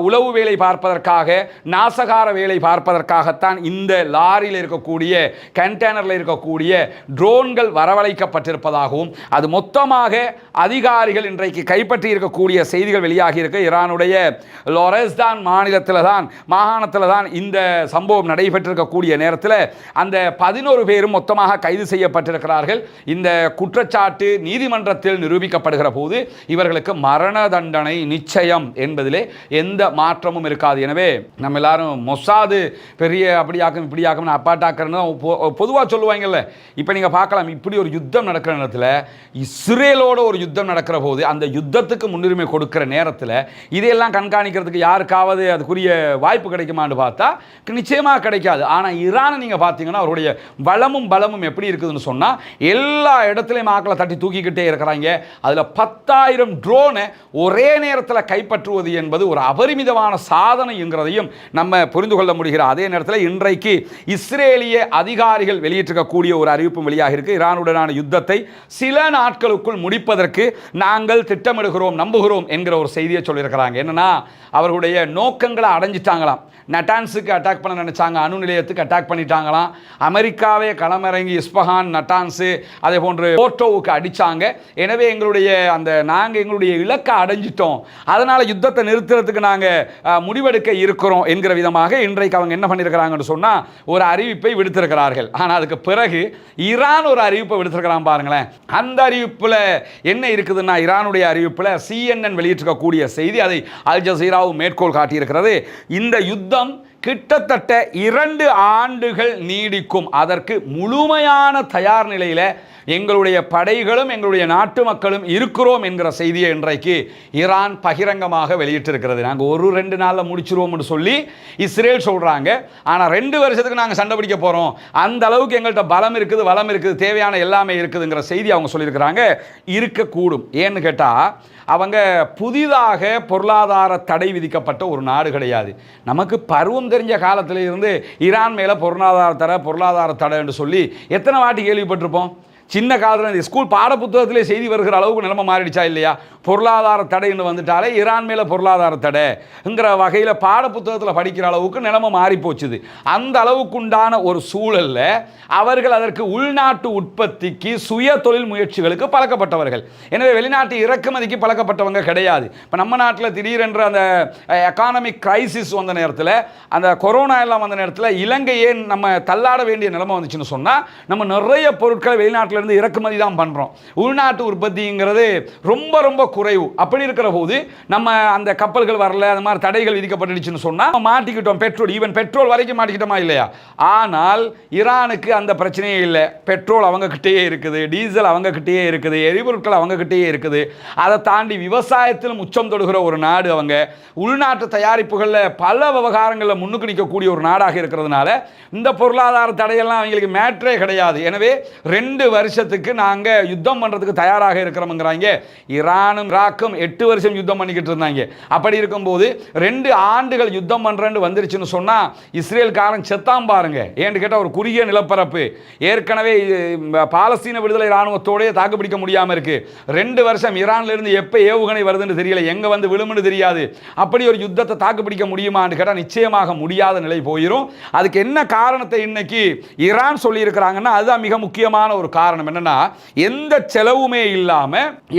உளவு வேலை பார்ப்பதற்காக நாசகார வேலை பார்ப்பதற்காகத்தான் இந்த லாரியில் இருக்கக்கூடிய கண்டெய்னரில் இருக்கக்கூடிய ட்ரோன்கள் வரவழைக்கப்பட்டிருப்பதாகவும் அது மொத்தமாக அதிகாரிகள் இன்றைக்கு கைப்பற்றி இருக்கக்கூடிய செய்திகள் வெளியாகி இருக்கு ஈரானுடைய லொரஸ்தான் மாநிலத்தில் தான் மாகாணத்தில் தான் இந்த சம்பவம் நடைபெற்றிருக்கக்கூடிய நேரத்தில் அந்த பதினோரு பேரும் மொத்தமாக கைது செய்யப்பட்டிருக்கிறார்கள். இந்த குற்றச்சாட்டு நீதிமன்றத்தில் நிரூபிக்கப்படுகிற போது இவர்களுக்கு மரண தண்டனை நிச்சயம் என்பதிலே எந்த மாற்றமும் இருக்காது. எனவே நம்ம எல்லாரும் மொசாது பெரிய அப்படியாக்கும் இப்படியாக்கும் அப்பாட்டாக்கிறன்னு பொதுவாக சொல்லுவாங்கல்ல. இப்போ நீங்கள் பார்க்கலாம் இப்படி ஒரு யுத்தம் நடக்கிற நேரத்தில் இஸ்ரேலோட ஒரு யுத்தம் நடக்கிற போது அந்த யுத்தத்துக்கு முன்னுரிமை கொடுக்கிற நேரத்தில் இதையெல்லாம் கண்காணிக்கிறதுக்கு யாருக்காவது அதுக்குரிய வாய்ப்பு கிடைக்குமான்னு பார்த்தா நிச்சயமாக கிடைக்காது. ஆனால் ஈரானை நீங்கள் பார்த்தீங்கன்னா அவருடைய வளமும் பலமும் எப்படி இருக்குதுன்னு சொன்னால் எல்லா இடத்துலையும் ஆக்களை தட்டி தூக்கிக்கிட்டே இருக்கிறாங்க. அதில் பத்தாயிரம் ட்ரோனை ஒரே நேரத்தில் கைப்பற்றுவது என்பது ஒரு அபரிமிதமான சாதனைங்கிறதையும் நம்ம புரிந்து கொள்ள முடிகிற அதே நேரத்தில் இன்றைக்கு இஸ்ரேலிய அதிகாரிகள் வெளியிட்டிருக்கக்கூடிய ஒரு அறிவிப்பும் வெளியாக இருக்கு ஈரானுடனான யுத்தத்தை சில நாட்களுக்குள் முடிப்பதற்கு நாங்கள் திட்டமிடுகிறோம் நம்புகிறோம் என்கிற ஒரு செய்தியை சொல்லியிருக்கிறாங்க. என்னன்னா அவர்களுடைய நோக்கங்களை அடைஞ்சிட்டாங்களாம். நட்டான்ஸுக்கு அட்டாக் பண்ண நினச்சாங்க அணு நிலையத்துக்கு அட்டாக் பண்ணிட்டாங்களாம். அமெரிக்காவே களமிறங்கி இஸ்பஹான் நட்டான்ஸு அதே போன்று போட்டோவுக்கு அடிச்சாங்க. எனவே எங்களுடைய அந்த நாங்கள் எங்களுடைய இலக்கை அடைஞ்சிட்டோம். அதனால் யுத்தத்தை நிறுத்துறதுக்கு நாங்கள் முடிவெடுக்க இருக்கிறோம் என்கிற விதமாக இன்றைக்கு அவங்க என்ன பண்ணியிருக்கிறாங்கன்னு சொன்னால் ஒரு அறிவிப்பை விடுத்திருக்கிறார்கள். ஆனால் அதுக்கு பிறகு ஈரான் ஒரு அறிவிப்பை விடுத்திருக்கிறான் பாருங்களேன். அந்த அறிவிப்பில் என்ன இருக்குதுன்னா ஈரானுடைய அறிவிப்பில் சிஎன்என் வெளியிட்டிருக்கக்கூடிய செய்தி அதை அல் ஜசீராவும் மேற்கோள் காட்டியிருக்கிறது. இந்த யுத்தம் கிட்டத்தட்ட இரண்டு ஆண்டுகள் நீடிக்கும். அதற்கு முழுமையான தயார் நிலையில் எங்களுடைய படைகளும் எங்களுடைய நாட்டு மக்களும் இருக்கிறோம் என்கிற செய்தியை இன்றைக்கு ஈரான் பகிரங்கமாக வெளியிட்டிருக்கிறது. நாங்கள் ஒரு ரெண்டு நாளில் முடிச்சிருவோம்னு சொல்லி இஸ்ரேல் சொல்கிறாங்க ஆனால் ரெண்டு வருஷத்துக்கு நாங்கள் சண்டை பிடிக்க போகிறோம் அந்த அளவுக்கு எங்கள்கிட்ட பலம் இருக்குது வளம் இருக்குது தேவையான எல்லாமே இருக்குதுங்கிற செய்தி அவங்க சொல்லியிருக்கிறாங்க. இருக்கக்கூடும். ஏன்னு கேட்டால் அவங்க புதிதாக பொருளாதார தடை விதிக்கப்பட்ட ஒரு நாடு கிடையாது. நமக்கு பருவம் தெரிஞ்ச காலத்தில் இருந்து ஈரான் மேலே பொருளாதார தடை பொருளாதார தடை என்று சொல்லி எத்தனை வாட்டி கேள்விப்பட்டிருப்போம்? சின்ன காலத்தில் இந்த ஸ்கூல் பாடப்புத்தகத்திலே செய்தி வருகிற அளவுக்கு நிலைமை மாறிடுச்சா இல்லையா? பொருளாதார தடைன்னு வந்துட்டாலே ஈரான் மேலே பொருளாதார தடைங்கிற வகையில் பாடப்புத்தகத்தில் படிக்கிற அளவுக்கு நிலைமை மாறி போச்சுது அந்த அளவுக்கு உண்டான ஒரு சூழலில் அவர்கள் அதற்கு உள்நாட்டு உற்பத்திக்கு சுய தொழில் முயற்சிகளுக்கு பழக்கப்பட்டவர்கள். எனவே வெளிநாட்டு இறக்குமதிக்கு பழக்கப்பட்டவங்க கிடையாது. இப்போ நம்ம நாட்டில் திடீரென்று அந்த எக்கானமிக் கிரைசிஸ் வந்த நேரத்தில் அந்த கொரோனா எல்லாம் வந்த நேரத்தில் இலங்கையே நம்ம தள்ளாட வேண்டிய நிலைமை வந்துச்சுன்னு சொன்னால் நம்ம நிறைய பொருட்களை வெளிநாட்டில் வெளிநாட்டிலிருந்து இறக்குமதி தான் பண்ணுறோம் உள்நாட்டு உற்பத்திங்கிறது ரொம்ப ரொம்ப குறைவு. அப்படி இருக்கிற போது நம்ம அந்த கப்பல்கள் வரல அந்த மாதிரி தடைகள் விதிக்கப்பட்டுடுச்சுன்னு சொன்னால் மாட்டிக்கிட்டோம். பெட்ரோல் ஈவன் பெட்ரோல் வரைக்கும் மாட்டிக்கிட்டோமா இல்லையா? ஆனால் ஈரானுக்கு அந்த பிரச்சனையே இல்லை. பெட்ரோல் அவங்கக்கிட்டேயே இருக்குது டீசல் அவங்கக்கிட்டேயே இருக்குது எரிபொருட்கள் அவங்கக்கிட்டேயே இருக்குது. அதை தாண்டி விவசாயத்திலும் உச்சம் தொடுகிற ஒரு நாடு அவங்க உள்நாட்டு தயாரிப்புகளில் பல விவகாரங்களில் முன்னுக்கு நிற்கக்கூடிய ஒரு நாடாக இருக்கிறதுனால இந்த பொருளாதார தடையெல்லாம் அவங்களுக்கு மேட்ரே கிடையாது. எனவே ரெண்டு வருஷம் வருஷத்துக்கு நாங்கள் யுத்தம் பண்ணுறதுக்கு தயாராக இருக்கிறோம்ங்கிறாங்க. ஈரானும் ஈராக்கும் எட்டு வருஷம் யுத்தம் பண்ணிக்கிட்டு இருந்தாங்க. அப்படி இருக்கும்போது ரெண்டு ஆண்டுகள் யுத்தம் பண்ணுறேன்னு வந்துருச்சுன்னு சொன்னால் இஸ்ரேல்காரன் செத்தாம் பாருங்க. ஏன்னு கேட்டால் ஒரு குறுகிய நிலப்பரப்பு. ஏற்கனவே பாலஸ்தீன விடுதலை இராணுவத்தோடய தாக்கு பிடிக்க முடியாமல் இருக்கு. ரெண்டு வருஷம் ஈரான்லேருந்து எப்போ ஏவுகணை வருதுன்னு தெரியல. எங்கே வந்து விழுமுன்னு தெரியாது. அப்படி ஒரு யுத்தத்தை தாக்கு பிடிக்க முடியுமான்னு கேட்டால் நிச்சயமாக முடியாத நிலை போயிடும் அதுக்கு என்ன காரணத்தை இன்னைக்கு ஈரான் சொல்லியிருக்கிறாங்கன்னா அதுதான் மிக முக்கியமான ஒரு காரணம். காரணம் என்னன்னா எந்த செலவுமே இல்லாம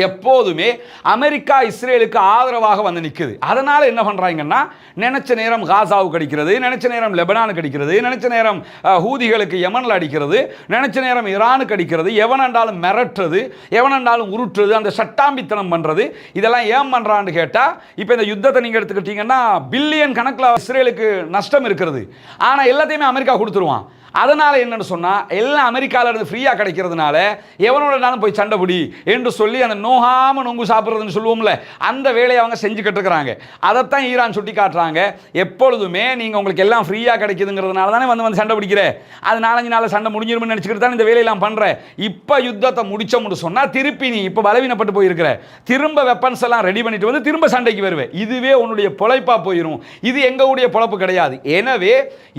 எப்போதுமே அமெரிக்கா இஸ்ரேலுக்கு ஆதரவாக வந்து நிக்குது. அதனால என்ன பண்றாங்கன்னா நினைச்ச நேரம் காசாவுக்கு அடிக்கிறது நினைச்ச நேரம் லெபனானுக்கு அடிக்கிறது நினைச்ச நேரம் ஹூதிகளுக்கு யமனில் அடிக்கிறது நினைச்ச நேரம் ஈரானுக்கு அடிக்கிறது எவனண்டாலும் மிரட்டுறது எவனண்டாலும் உருட்டுறது அந்த சட்டாம்பித்தனம் பண்றது இதெல்லாம் ஏன் பண்றான்னு கேட்டா இப்போ இந்த யுத்தத்தை நீங்க எடுத்துக்கிட்டீங்கன்னா பில்லியன் கணக்கில் இஸ்ரேலுக்கு நஷ்டம் இருக்கிறது. ஆனா எல்லாத்தையுமே அமெரிக்கா கொடுத்துருவான். அதனால் என்னென்னு சொன்னால் எல்லாம் அமெரிக்காவிலேருந்து ஃப்ரீயாக கிடைக்கிறதுனால எவனோடனாலும் போய் சண்டை பிடி என்று சொல்லி அந்த நோகாமல் நொங்கு சாப்பிட்றதுன்னு சொல்லுவோம்ல அந்த வேலையை அவங்க செஞ்சுக்கிட்டு இருக்கிறாங்க அதைத்தான் ஈரான் சுட்டி காட்டுறாங்க. எப்பொழுதுமே நீங்கள் உங்களுக்கு எல்லாம் ஃப்ரீயாக கிடைக்குதுங்கிறதுனால தானே வந்து வந்து சண்டை பிடிக்கிற. அது நாலஞ்சு நாள் சண்டை முடிஞ்சிரும்னு நினச்சிக்கிட்டு தான் இந்த வேலையெல்லாம் பண்ணுறேன் இப்போ யுத்தத்தை முடிச்சோம்னு சொன்னால் திருப்பி நீ இப்போ பலவீனப்பட்டு போயிருக்கிற. திரும்ப வெப்பன்ஸ் எல்லாம் ரெடி பண்ணிட்டு வந்து திரும்ப சண்டைக்கு வருவேன் இதுவே உன்னுடைய பொழைப்பாக போயிடும் இது எங்களுடைய பொழப்பு கிடையாது. எனவே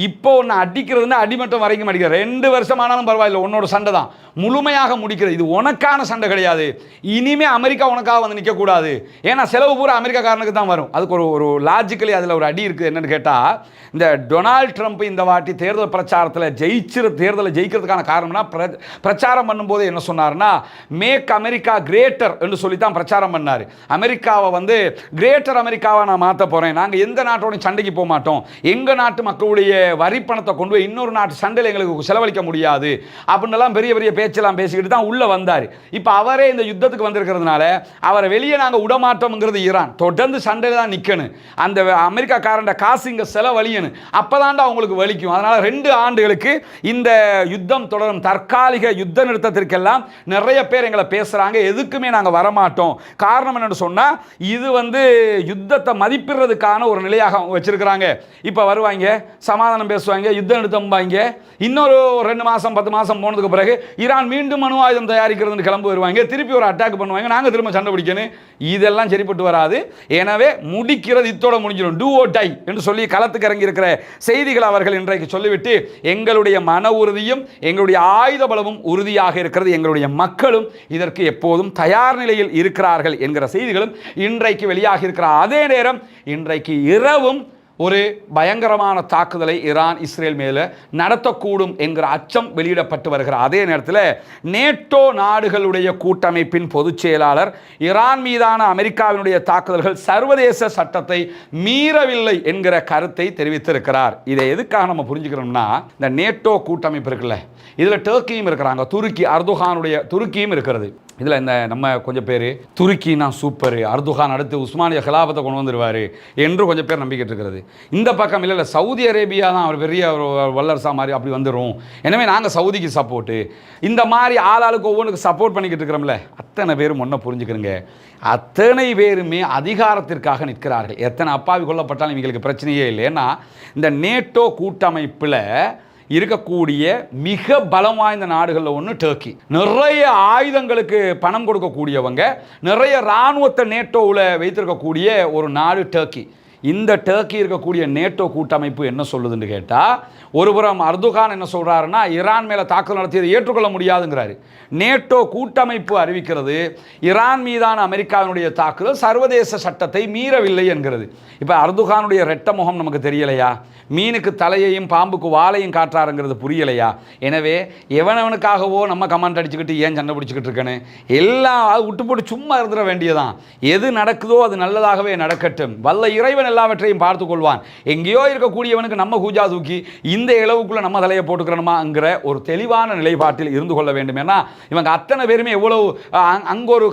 இப்போ ஒன்று அடிக்கிறதுன்னா அடிமட்டம் வரைக்கும் அடிக்கிற. ரெண்டு வருஷம் ஆனாலும் பரவாயில்ல உன்னோட சண்டை தான். முழுமையாக முடிக்கிறது இது உனக்கான சண்டை கிடையாது. இனிமே அமெரிக்கா உனக்காக வந்து நிற்கக்கூடாது ஏன்னா செலவு பூரா அமெரிக்காக்காரனுக்கு தான் வரும். அதுக்கு ஒரு ஒரு லாஜிக்கலி அதில் ஒரு அடி இருக்குது. என்னென்னு கேட்டால் இந்த டொனால்ட் ட்ரம்ப் இந்த வாட்டி தேர்தல் பிரச்சாரத்தில் ஜெயிச்சிரு தேர்தலை ஜெயிக்கிறதுக்கான காரணம்னா பிர- பிரச்சாரம் பண்ணும்போது என்ன சொன்னார்னா மேக் அமெரிக்கா கிரேட்டர் என்று சொல்லி தான் பிரச்சாரம் பண்ணார். அமெரிக்காவை வந்து கிரேட்டர் அமெரிக்காவை நான் மாற்ற போகிறேன் நாங்கள் எந்த நாட்டோடையும் சண்டைக்கு போக மாட்டோம். எங்கள் நாட்டு மக்களுடைய வரி பணத்தை கொண்டு போய் இன்னொரு நாட்டு சண்டை சண்டையில் எங்களுக்கு செலவழிக்க முடியாது அப்படின்னலாம் பெரிய பெரிய பேச்செல்லாம் பேசிக்கிட்டு தான் உள்ளே வந்தார். இப்போ அவரே இந்த யுத்தத்துக்கு வந்திருக்கிறதுனால அவரை வெளியே நாங்கள் விடமாட்டோம்ங்கிறது ஈரான். தொடர்ந்து சண்டையில் தான் நிற்கணும் அந்த அமெரிக்காக்காரண்ட காசு இங்கே செலவழியணும். அப்போ தாண்டா அவங்களுக்கு வலிக்கும். அதனால் ரெண்டு ஆண்டுகளுக்கு இந்த யுத்தம் தொடரும். தற்காலிக யுத்த நிறுத்தத்திற்கெல்லாம் நிறைய பேர் எங்களை பேசுகிறாங்க எதுக்குமே நாங்கள் வரமாட்டோம். காரணம் என்னென்னு சொன்னால் இது வந்து யுத்தத்தை மதிப்பிடுறதுக்கான ஒரு நிலையாக வச்சுருக்கிறாங்க. இப்போ வருவாங்க சமாதானம் பேசுவாங்க யுத்த நிறுத்தம்பாங்க இன்னொரு ரெண்டு மாதம் பத்து மாதம் போனதுக்கு பிறகு ஈரான் மீண்டும் அணு ஆயுதம் தயாரிக்கிறதுன்னு கிளம்பு வருவாங்க. திருப்பி ஒரு அட்டாக் பண்ணுவாங்க. நாங்கள் திரும்ப சண்டை பிடிக்கணும். இதெல்லாம் சரிப்பட்டு வராது. எனவே முடிக்கிறது இத்தோட முடிஞ்சிடும். டூ ஓ டை என்று சொல்லி களத்துக்கு இறங்கி இருக்கிற செய்திகள் அவர்கள் இன்றைக்கு சொல்லிவிட்டு எங்களுடைய மன உறுதியும் எங்களுடைய ஆயுத பலமும் உறுதியாக இருக்கிறது. எங்களுடைய மக்களும் இதற்கு எப்போதும் தயார் நிலையில் இருக்கிறார்கள் என்கிற செய்திகளும் இன்றைக்கு வெளியாகி இருக்கிற அதே நேரம் இன்றைக்கு இரவும் ஒரு பயங்கரமான தாக்குதலை ஈரான் இஸ்ரேல் மேலே நடத்தக்கூடும் என்கிற அச்சம் வெளியிடப்பட்டு வருகிற அதே நேரத்தில் நேட்டோ நாடுகளுடைய கூட்டமைப்பின் பொதுச் செயலாளர் ஈரான் மீதான அமெரிக்காவினுடைய தாக்குதல்கள் சர்வதேச சட்டத்தை மீறவில்லை என்கிற கருத்தை தெரிவித்திருக்கிறார். இதை எதுக்காக நம்ம புரிஞ்சுக்கிறோம்னா இந்த நேட்டோ கூட்டமைப்பு இருக்குல்ல இதில் டர்க்கியும் இருக்கிறாங்க துருக்கி அர்துகானுடைய துருக்கியும் இருக்கிறது. இதில் இந்த நம்ம கொஞ்சம் பேர் துருக்கினா சூப்பர் அர்துகான் அடுத்து உஸ்மானிய கலாபத்தை கொண்டு வந்துடுவார் என்று கொஞ்சம் பேர் நம்பிக்கிட்டு இருக்கிறது இந்த பக்கம் இல்லை இல்லை சவுதி அரேபியா தான் அவர் பெரிய ஒரு வல்லரசா மாதிரி அப்படி வந்துடும் எனவே நாங்கள் சவுதிக்கு சப்போர்ட்டு இந்த மாதிரி ஆளாளுக்கு ஒவ்வொன்றுக்கு சப்போர்ட் பண்ணிக்கிட்டு இருக்கிறோம்ல அத்தனை பேரும் ஒன்றை புரிஞ்சுக்கிறங்க அத்தனை பேருமே அதிகாரத்திற்காக நிற்கிறார்கள். எத்தனை அப்பாவி கொல்லப்பட்டாலும் இவங்களுக்கு பிரச்சனையே இல்லை. ஏன்னா இந்த நேட்டோ கூட்டமைப்பில் இருக்கக்கூடிய மிக பலம் வாய்ந்த நாடுகளில் ஒன்று டர்க்கி. நிறைய ஆயுதங்களுக்கு பணம் கொடுக்கக்கூடியவங்க நிறைய இராணுவத்தை நேட்டோவில் வைத்திருக்கக்கூடிய ஒரு நாடு டர்க்கி. இந்த டர்க்கி இருக்கக்கூடிய நேட்டோ கூட்டமைப்பு என்ன சொல்லுதுன்னு கேட்டால் ஒருபுறம் அர்துகான் என்ன சொல்கிறாருன்னா ஈரான் மேலே தாக்குதல் நடத்தியதை ஏற்றுக்கொள்ள முடியாதுங்கிறாரு. நேட்டோ கூட்டமைப்பு அறிவிக்கிறது ஈரான் மீதான அமெரிக்காவினுடைய தாக்குதல் சர்வதேச சட்டத்தை மீறவில்லை என்கிறது. இப்போ அர்துகானுடைய ரெட்ட முகம் நமக்கு தெரியலையா? மீனுக்கு தலையையும் பாம்புக்கு வாழையும் காட்டுறாருங்கிறது புரியலையா? எனவே எவனவனுக்காகவோ நம்ம கமாண்ட் அடிச்சுக்கிட்டு ஏன் சண்டை பிடிச்சிக்கிட்டு இருக்கேன்னு எல்லாம் அது விட்டு போட்டு சும்மா இருந்துட வேண்டியதான் எது நடக்குதோ அது நல்லதாகவே நடக்கட்டும். வல்ல இறைவன் எல்லாவற்றையும் பார்த்து கொள்வான் எங்கேயோ இருக்கக்கூடியவனுக்கு நம்ம கூஜா தூக்கி இந்த இளவுக்குள்ள நம்ம தலையை போட்டுக்கிறோமாங்கிற ஒரு தெளிவான நிலைப்பாட்டில் இருந்து கொள்ள வேண்டும். ஏன்னா இவங்க அத்தனை பேருமே எவ்வளவு அங்கொரு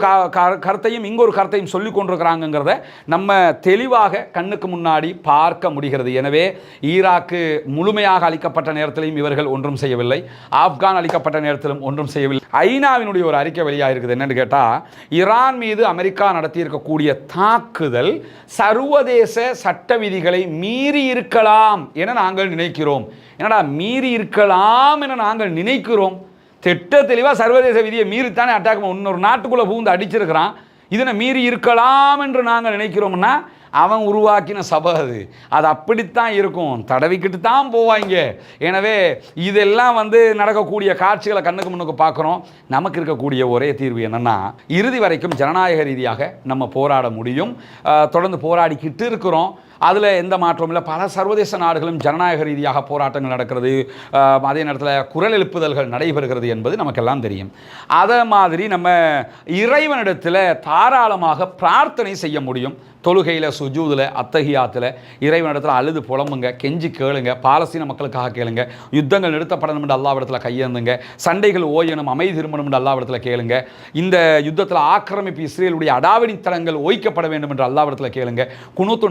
கருத்தையும் இங்கொரு கருத்தையும் சொல்லி கொண்டிருக்கிறாங்கிறத நம்ம தெளிவாக கண்ணுக்கு முன்னாடி பார்க்க முடிகிறது. எனவே ஈராக்கு முழுமையாக அளிக்கப்பட்ட நேரத்திலையும் இவர்கள் ஒன்றும் செய்யவில்லை. ஆப்கான் அளிக்கப்பட்ட நேரத்திலும் ஒன்றும் செய்யவில்லை. ஐநாவினுடைய ஒரு அறிக்கை வெளியாக இருக்குது என்னன்னு கேட்டால் ஈரான் மீது அமெரிக்கா நடத்தியிருக்கக்கூடிய தாக்குதல் சர்வதேச சட்ட விதிகளை மீறி இருக்கலாம் என நாங்கள் நினைக்கிறோம். என்னடா மீறி இருக்கலாம் என நாங்கள் நினைக்கிறோம். திட்ட தெளிவாக சர்வதேச விதியை மீறித்தானே அட்டாக் இன்னொரு நாட்டுக்குள்ளே பூந்து அடிச்சிருக்கிறான். இதனை மீறி இருக்கலாம் என்று நாங்கள் நினைக்கிறோம்னா அவன் உருவாக்கின சபை அது. அது அப்படித்தான் இருக்கும். தடவிக்கிட்டு தான் போவாங்க. எனவே இதெல்லாம் வந்து நடக்கக்கூடிய காட்சிகளை கண்ணுக்கு முன்னுக்கு பார்க்குறோம். நமக்கு இருக்கக்கூடிய ஒரே தீர்வு என்னன்னா இறுதி வரைக்கும் ஜனநாயக ரீதியாக நம்ம போராட முடியும். தொடர்ந்து போராடிக்கிட்டு இருக்கிறோம். அதில் எந்த மாற்றமும் இல்லை. பல சர்வதேச நாடுகளும் ஜனநாயக ரீதியாக போராட்டங்கள் நடக்கிறது. அதே நேரத்தில் குரல் எழுப்புதல்கள் நடைபெறுகிறது என்பது நமக்கெல்லாம் தெரியும். அதை மாதிரி நம்ம இறைவனிடத்தில் தாராளமாக பிரார்த்தனை செய்ய முடியும். தொழுகையில் சுஜூதில் அத்தகையாத்தில் இறைவனிடத்தில் அழுது புலம்புங்க கெஞ்சி கேளுங்க பாலஸ்தீன மக்களுக்காக கேளுங்க யுத்தங்கள் நிறுத்தப்படணும் என்று அல்லாவிடத்தில் கையேந்துங்க சண்டைகள் ஓயணும் அமைதி திரும்பணும் என்று அல்லாவிடத்தில் கேளுங்க இந்த யுத்தத்தில் ஆக்கிரமிப்பு இஸ்ரேலுடைய அடாவடி தளங்கள் ஓய்க்கப்பட வேண்டும் என்று அல்லாவிடத்தில் கேளுங்க குனூத்து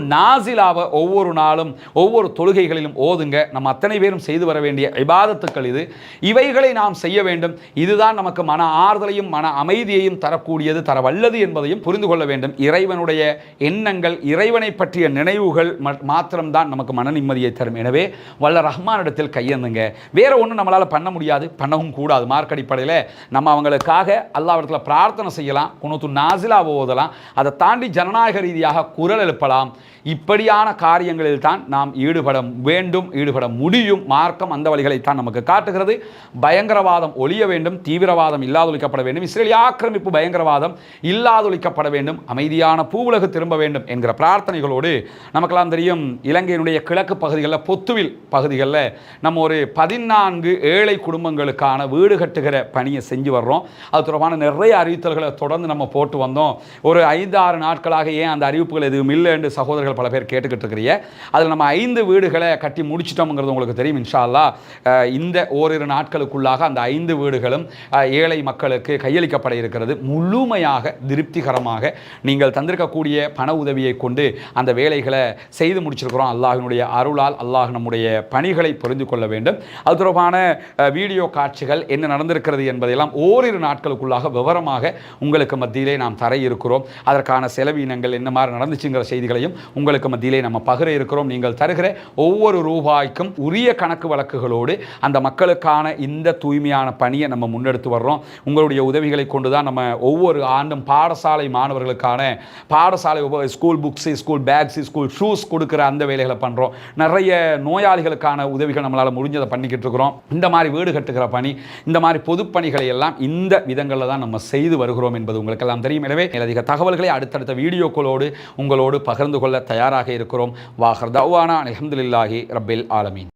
நாசிலாவை ஒவ்வொரு நாளும் ஒவ்வொரு தொழுகைகளிலும் ஓதுங்க. நம்ம அத்தனை பேரும் செய்து வர வேண்டிய இபாதத்துக்கள் இது. இவைகளை நாம் செய்ய வேண்டும். இதுதான் நமக்கு மன ஆறுதலையும் மன அமைதியையும் தரக்கூடியது தர வல்லது என்பதையும் புரிந்து கொள்ள வேண்டும். இறைவனுடைய எண்ணங்கள் இறைவனை பற்றிய நினைவுகள் மாத்திரம்தான் நமக்கு மன நிம்மதியை தரும். எனவே வல்ல ரஹ்மானிடத்தில் கையெழுந்துங்க வேற ஒன்றும் நம்மளால் பண்ண முடியாது. பண்ணவும் கூடாது. மார்க் அடிப்படையில் நம்ம அவங்களுக்காக அல்லாவிடத்தில் பிரார்த்தனை செய்யலாம். குணத்து நாசிலா ஓதலாம். அதை தாண்டி ஜனநாயக ரீதியாக குரல் எழுப்பலாம். இப்படி சரியான காரியங்களில் தான் நாம் ஈடுபட வேண்டும் ஈடுபட முடியும். மார்க்கம் அந்த வழிகளைத்தான் நமக்கு காட்டுகிறது. பயங்கரவாதம் ஒழிய வேண்டும் தீவிரவாதம் இல்லாதொழிக்கப்பட வேண்டும் இஸ்ரேலிய ஆக்கிரமிப்பு பயங்கரவாதம் இல்லாதொழிக்கப்பட வேண்டும் அமைதியான பூவுலகு திரும்ப வேண்டும் என்கிற பிரார்த்தனைகளோடு நமக்கெல்லாம் தெரியும் இலங்கையினுடைய கிழக்கு பகுதிகளில் பொத்துவில் பகுதிகளில் நம்ம ஒரு பதினான்கு ஏழை குடும்பங்களுக்கான வீடு கட்டுகிற பணியை செஞ்சு வர்றோம். அது தொடர்பான நிறைய அறிவித்தல்களை தொடர்ந்து நம்ம போட்டு வந்தோம். ஒரு ஐந்து ஆறு நாட்களாக ஏன் அந்த அறிவிப்புகள் எதுவும் இல்லை என்று சகோதரர்கள் பல பேர் கேட்டுக்கிட்டு இருக்கிறீங்க அதில் நம்ம ஐந்து வீடுகளை கட்டி முடிச்சிட்டோம்ங்கிறது உங்களுக்கு தெரியும் இன்ஷால்லா இந்த ஓரிரு நாட்களுக்குள்ளாக அந்த ஐந்து வீடுகளும் ஏழை மக்களுக்கு கையளிக்கப்பட இருக்கிறது. முழுமையாக திருப்திகரமாக நீங்கள் தந்திருக்கக்கூடிய பண உதவியை கொண்டு அந்த வேலைகளை செய்து முடிச்சிருக்கிறோம். அல்லாஹினுடைய அருளால் அல்லாஹ் நம்முடைய பணிகளை புரிந்து கொள்ள வேண்டும். அது தொடர்பான வீடியோ காட்சிகள் என்ன நடந்திருக்கிறது என்பதையெல்லாம் ஓரிரு நாட்களுக்குள்ளாக விவரமாக உங்களுக்கு மத்தியிலே நாம் தர இருக்கிறோம். அதற்கான செலவினங்கள் என்ன மாதிரி நடந்துச்சுங்கிற செய்திகளையும் உங்களுக்கு மத்தியில் நம்ம பகிர இருக்கிறோம். நீங்கள் தருகிற ஒவ்வொரு ரூபாய்க்கும் உரிய கணக்கு வழக்குகளோடு அந்த மக்களுக்கான இந்த தூய்மையான பணியை நம்ம முன்னெடுத்து வர்றோம். உங்களுடைய உதவிகளை கொண்டு தான் நம்ம ஒவ்வொரு ஆண்டும் பாடசாலை மாணவர்களுக்கான பாடசாலை school books school bags school shoes கொடுக்குற அந்த வேலைகளை பண்ணுறோம் நிறைய நோயாளிகளுக்கான உதவிகள் நம்மளால் முடிஞ்சதை பண்ணிக்கிட்டு இருக்கிறோம். இந்த மாதிரி வீடு கட்டுகிற பணி இந்த மாதிரி பொதுப்பணிகளை எல்லாம் இந்த விதங்களில் தான் நம்ம செய்து வருகிறோம் என்பது உங்களுக்கெல்லாம் தெரியும். எனவே அதிக தகவல்களை அடுத்தடுத்த வீடியோக்களோடு உங்களோடு பகிர்ந்து கொள்ள தயாராக இருக்கிறோம் வாஹர் தவானா அலமதுல்லாஹி ரப்பில் ஆலமீன்